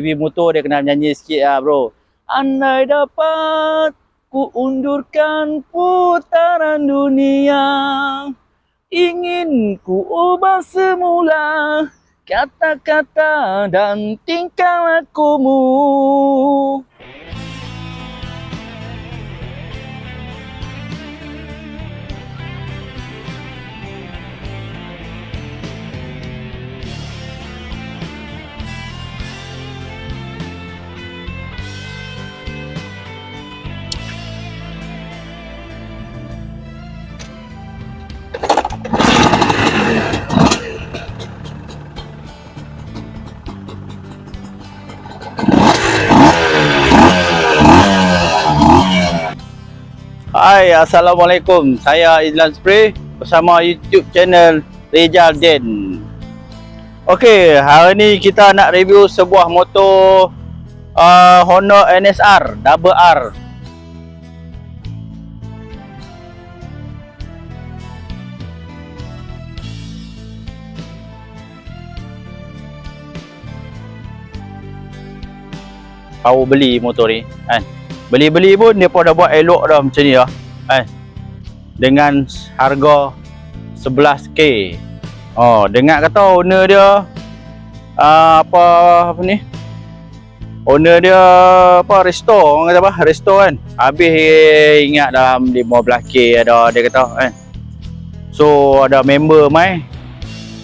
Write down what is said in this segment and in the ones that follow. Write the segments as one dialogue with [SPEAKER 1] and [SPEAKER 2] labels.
[SPEAKER 1] TV motor dia kena nyanyi sikit lah bro. Andai dapat ku undurkan putaran dunia Ingin ku ubah semula kata-kata dan tingkah lakumu Hai, Assalamualaikum. Saya Izlan Spray bersama YouTube channel Rizal Den. Okey, hari ni kita nak review sebuah motor uh, Honda NSR Double R. Kau beli motor ni kan? Beli-beli pun dia pun dah buat elok dah macam ni lah kan? Dengan harga 11k Oh, dengar kata owner dia uh, apa apa ni? Owner dia apa restore orang kata apa? Restore kan. Habis ingat dalam 15k ada dia kata kan. So ada member mai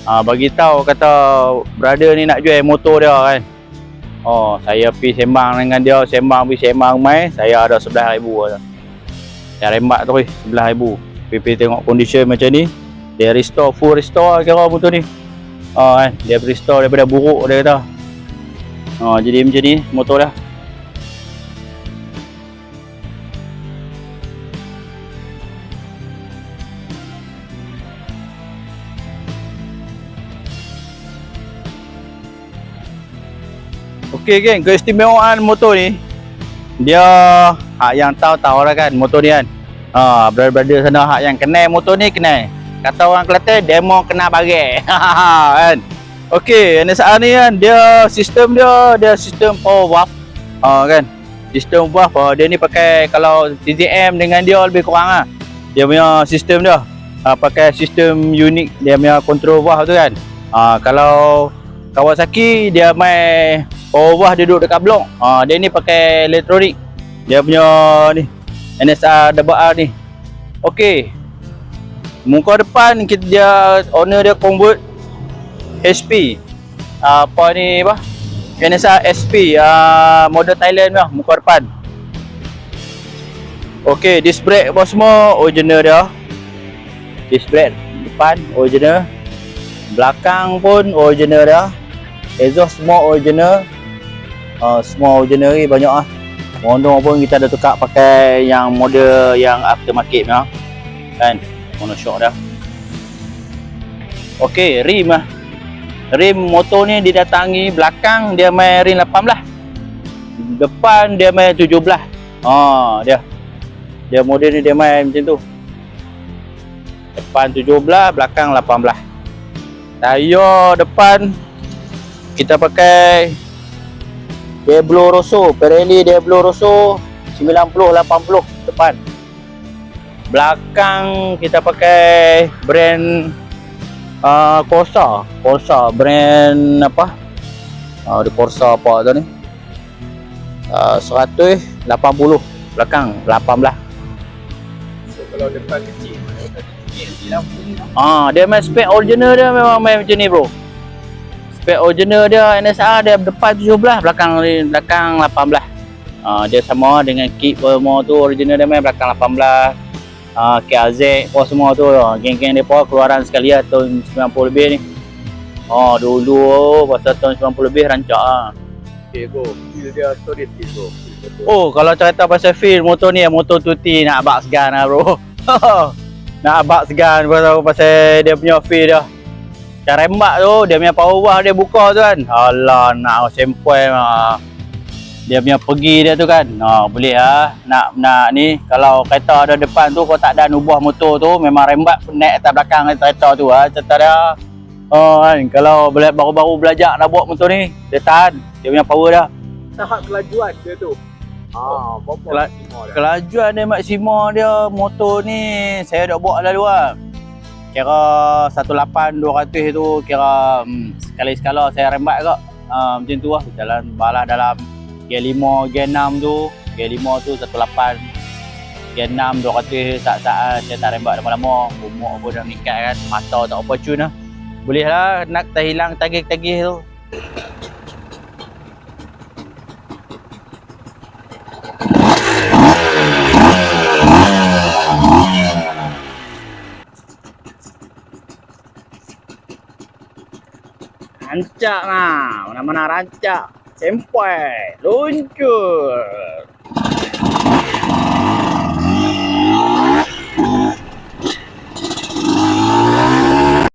[SPEAKER 1] uh, bagi tahu kata brother ni nak jual motor dia kan. Oh, saya pergi sembang dengan dia, sembang pergi sembang mai, saya ada 11,000 aja. Yang rembat tu weh, 11,000. PP tengok condition macam ni, dia restore full restore kira motor ni. Oh kan, dia restore daripada buruk dia kata. Oh, jadi macam ni motor dah. Okey geng, keistimewaan motor ni dia hak yang tahu tahu lah kan motor ni kan. Ha, brother-brother sana hak yang kenal motor ni kenal. Kata orang Kelantan demo kena bagi. kan. Okey, NSR ni kan dia sistem dia dia sistem power valve. Ha kan. Sistem valve uh, dia ni pakai kalau TZM dengan dia lebih kurang lah. Dia punya sistem dia. Ha, pakai sistem unik dia punya control valve tu kan. Ha, kalau Kawasaki dia main power valve dia duduk dekat blok. Ha, dia ni pakai elektronik. Dia punya ni NSR double R ni. Okey. Muka depan kita dia owner dia convert HP. Uh, apa ni apa? NSR SP uh, model Thailand lah muka depan. Okey, disc brake apa semua original dia. Disc brake depan original. Belakang pun original dia. Exhaust semua original. Uh, semua original ni banyak ah. Mono pun kita ada tukar pakai yang model yang aftermarket ni kan? Mono shock dah. Okey, rim lah. Rim motor ni didatangi belakang dia main rim 18 depan dia main 17 ha dia. Dia model ni dia main macam tu. Depan 17 belakang 18 tayar depan kita pakai Diablo Rosso Pirelli Diablo Rosso 90-80 depan. Belakang kita pakai brand uh, Corsa. Corsa brand apa? Uh, di Corsa apa tu ni? Uh, 180 belakang 18
[SPEAKER 2] So kalau depan kecil
[SPEAKER 1] Ah, dia main spek original dia memang main macam ni bro. Spek original dia NSR dia depan 17, belakang belakang 18. Ah, dia sama dengan kit semua tu original dia main belakang 18. Ah, KAZ apa semua tu geng-geng depa keluaran sekali lah tahun 90 lebih ni. Oh, dulu pasal tahun 90 lebih rancak ah.
[SPEAKER 2] Okay bro, feel dia solid feel bro.
[SPEAKER 1] Oh, kalau cerita pasal feel motor ni motor tuti nak abak segan lah bro. nak abak segan pasal, pasal dia punya feel dia. Macam rembat tu, dia punya power valve dia buka tu kan. Alah, nak sempoi lah. Dia punya pergi dia tu kan. Ha, boleh lah. Nak, nak ni, kalau kereta ada depan tu, kau tak ada ubah motor tu, memang rembat naik atas belakang kereta tu lah. Cerita dia. Oh, kan. Kalau baru-baru belajar nak buat motor ni, dia tahan. Dia punya power dah.
[SPEAKER 2] Tahap kelajuan dia tu. Ah, berapa
[SPEAKER 1] Kela-
[SPEAKER 2] maksimal dia?
[SPEAKER 1] Kelajuan dia maksima dia motor ni saya dah bawa lalu lah. Kira 18 200 tu kira hmm, sekali sekala saya rembat kak. Uh, macam tu lah. Jalan balah dalam G5 G6 tu. G5 tu 18 G6 200 saat-saat saya tak rembat lama-lama. Umur pun dah meningkat kan. Mata tak cun lah. Boleh lah nak tak hilang tagih-tagih tu rancak ha. Mana-mana rancak Sempai Luncur